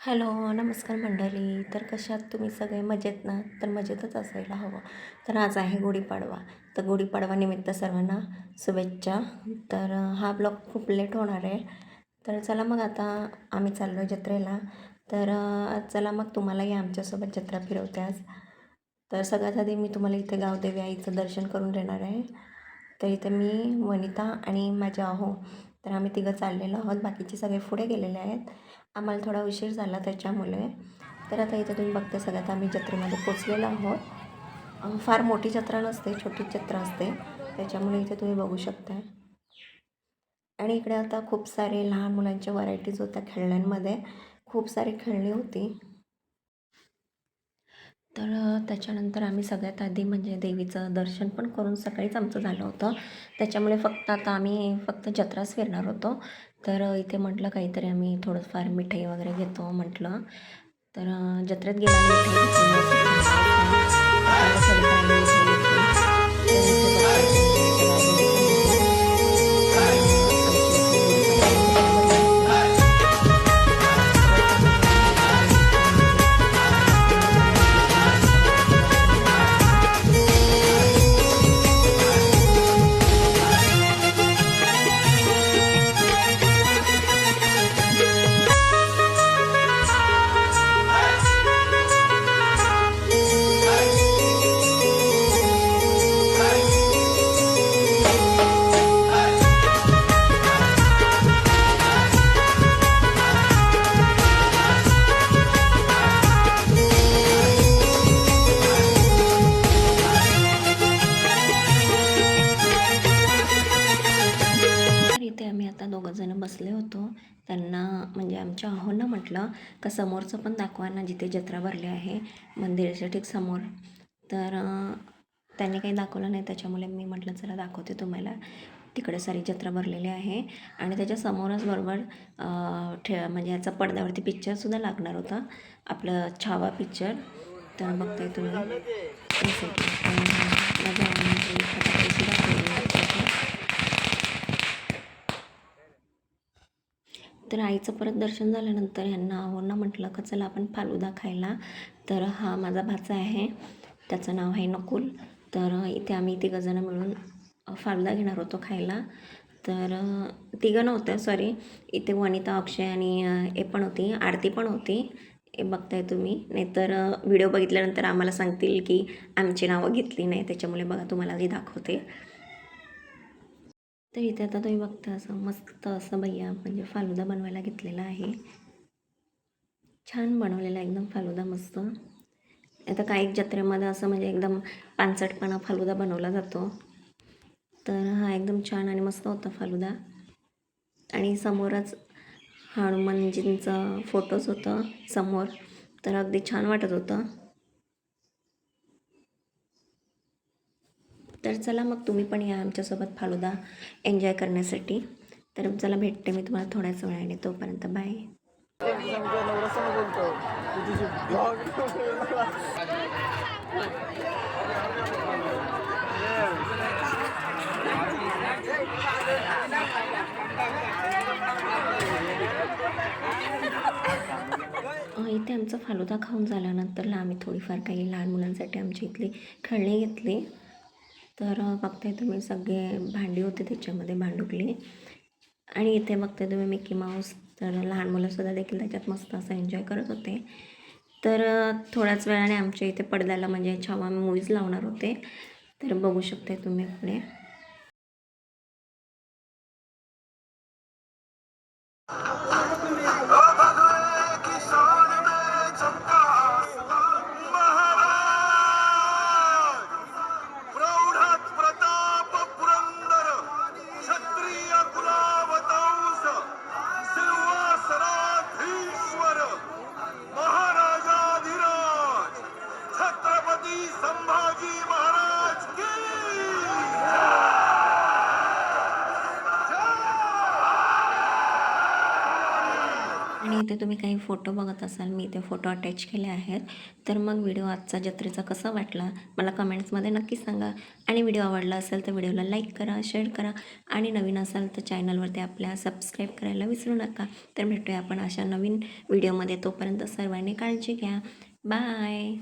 Hello नमस्कार मंडळी. तर कशात तुम्ही सगळे? मजेत ना? तर मजेतच असायला हवं. तर आज आहे गुढीपाडवा. तर गुढीपाडवा निमित्त सर्वांना शुभेच्छा. तर हा ब्लॉग खूप लेट होणार आहे. तर चला मग आता आम्ही चाललो आहे जत्रेला. तर चला मग तुम्हालाही आमच्यासोबत जत्रा फिरवते आज. तर सगळ्यात आधी मी तुम्हाला इथे गावदेवी आईचं दर्शन करून देणार आहे. तर इथे मी वनिता आणि माझ्या अहो तर आम्ही तिघं चाललेलो आहोत. बाकीचे सगळे पुढे गेलेले आहेत. आम्हाला थोडा उशीर झाला त्याच्यामुळे. तर आता इथे तुम्ही बघते सगळ्यात आम्ही जत्रेमध्ये पोचलेलो आहोत. फार मोठी जत्रा नसते छोटी जत्रा असते. त्याच्यामुळे इथे तुम्ही बघू शकता आणि इकडे आता खूप सारे लहान मुलांच्या व्हरायटीज होत्या खेळण्यांमध्ये. खूप सारी खेळणी होती. तर त्याच्यानंतर आम्ही सगळ्यात आधी म्हणजे देवीचं दर्शन पण करून सकाळीच आमचं झालं होतं. त्याच्यामुळे फक्त आता आम्ही फक्त जत्राच फिरणार होतो. तर इथे म्हटलं काहीतरी आम्ही थोडंफार मिठाई वगैरे घेतो म्हटलं. तर जत्रेत गेल्याने इथे आम्ही आता दोघं जण बसले होतो. त्यांना म्हणजे आमच्या अहोंना म्हटलं का समोरचं पण दाखवा ना जिथे जत्रा भरली आहे मंदिराच्या ठीक समोर. तर त्यांनी काही दाखवलं नाही त्याच्यामुळे मी म्हटलं चला दाखवते तुम्हाला. तिकडे सारी जत्रा भरलेली आहे. आणि त्याच्या समोरच बरोबर ठे म्हणजे याचा पडद्यावरती पिक्चरसुद्धा लागणार होता. आपलं छावा पिक्चर तर बघताय तुम्ही. तर आईचं परत दर्शन झाल्यानंतर ह्यांना आवडणं म्हटलं का चला आपण फालुदा खायला. तर हा माझा भाचा आहे. त्याचं नाव आहे नकुल. तर इथे आम्ही तिघंजणं मिळून फालुदा घेणार होतो खायला. तर तिघं नव्हतं सॉरी इथे वनिता अक्षय आणि हे पण होती. आरती पण होती. हे बघताय तुम्ही. नाहीतर व्हिडिओ बघितल्यानंतर आम्हाला सांगतील की आमची नावं घेतली नाही. त्याच्यामुळे बघा तुम्हाला जे दाखवते. तर इथे आता तुम्ही बघता असं मस्त असं भैया म्हणजे फालुदा बनवायला घेतलेला आहे. छान बनवलेला एकदम फालुदा मस्त. आता काही जत्रेमध्ये असं म्हणजे एकदम पानसटपणा फालुदा बनवला जातो. तर हा एकदम छान आणि मस्त होता फालुदा. आणि समोरच हनुमानजींचं फोटोज होतं समोर. तर अगदी छान वाटत होतं. तर चला मग तुम्ही पण या आमच्यासोबत फालुदा एन्जॉय करण्यासाठी. तर चला भेटते मी तुम्हाला थोड्याच वेळाने. तोपर्यंत बाय. इथे आमचा फालुदा खाऊन झाल्यानंतर आम्ही थोडीफार काही लहान मुलांसाठी आमची इथली खेळणी घेतली. तर बघताय तुम्ही सगळे भांडी होते त्याच्यामध्ये भांडुकली आणि इथे बघताय तुम्ही मिकी माऊस तर लहान मुलंसुद्धा देखील त्याच्यात मस्त असं एन्जॉय करत होते. तर थोड्याच वेळाने आमच्या इथे पडद्याला म्हणजे छावा मूवीज लावणार होते. तर बघू शकताय तुम्ही पुढे. इथे तुम्ही काही फोटो बघत असाल मी ते फोटो अटॅच केले आहेत. तर मग व्हिडिओ आजचा जत्रेचा कसा वाटला? मला कमेंट्समध्ये नक्की सांगा. आणि व्हिडिओ आवडला असेल तर व्हिडिओला लाईक करा शेअर करा. आणि नवीन असाल तर चॅनलवरती आपल्या सबस्क्राईब करायला विसरू नका. तर भेटूया आपण अशा नवीन व्हिडिओमध्ये. तोपर्यंत सर्वांनी काळजी घ्या. बाय